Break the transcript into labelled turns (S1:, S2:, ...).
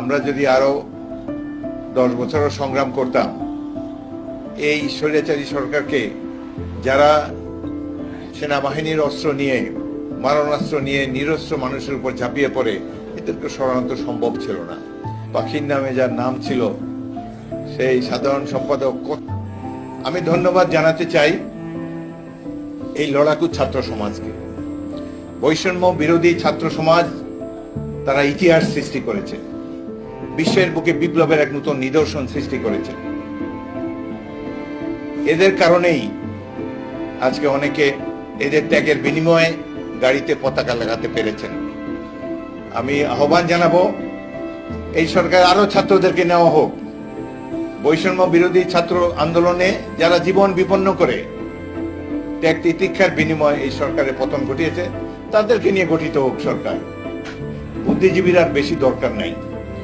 S1: আমরা যদি আরও দশ বছরও সংগ্রাম করতাম, এই স্বৈরাচারী সরকারকে যারা সেনাবাহিনীর অস্ত্র নিয়ে, মারণাস্ত্র নিয়ে নিরস্ত্র মানুষের উপর ঝাঁপিয়ে পড়ে, এদেরকে সরানো সম্ভব ছিল না। পাখির নামে যার নাম ছিল, সেই সাধারণ সম্পাদক আমি ধন্যবাদ জানাতে চাই এই লড়াকু ছাত্র সমাজকে। বৈষম্য বিরোধী ছাত্র সমাজ তারা ইতিহাস সৃষ্টি করেছে। বিশ্বের বুকে বিপ্লবের এক নতুন নিদর্শন সৃষ্টি করেছে। এদের কারণেই আজকে অনেকে এদের ত্যাগের বিনিময়ে গাড়িতে পতাকা লাগাতে পেরেছেন। আমি আহ্বান জানাব, এই সরকার আরও ছাত্রদেরকে নেওয়া হোক। বৈষম্য বিরোধী ছাত্র আন্দোলনে যারা জীবন বিপন্ন করে, ত্যাগ তিতিক্ষার বিনিময়ে এই সরকারের পতন ঘটিয়েছে, তাদেরকে নিয়ে গঠিত হোক সরকার। বুদ্ধিজীবীর আর বেশি দরকার নাই।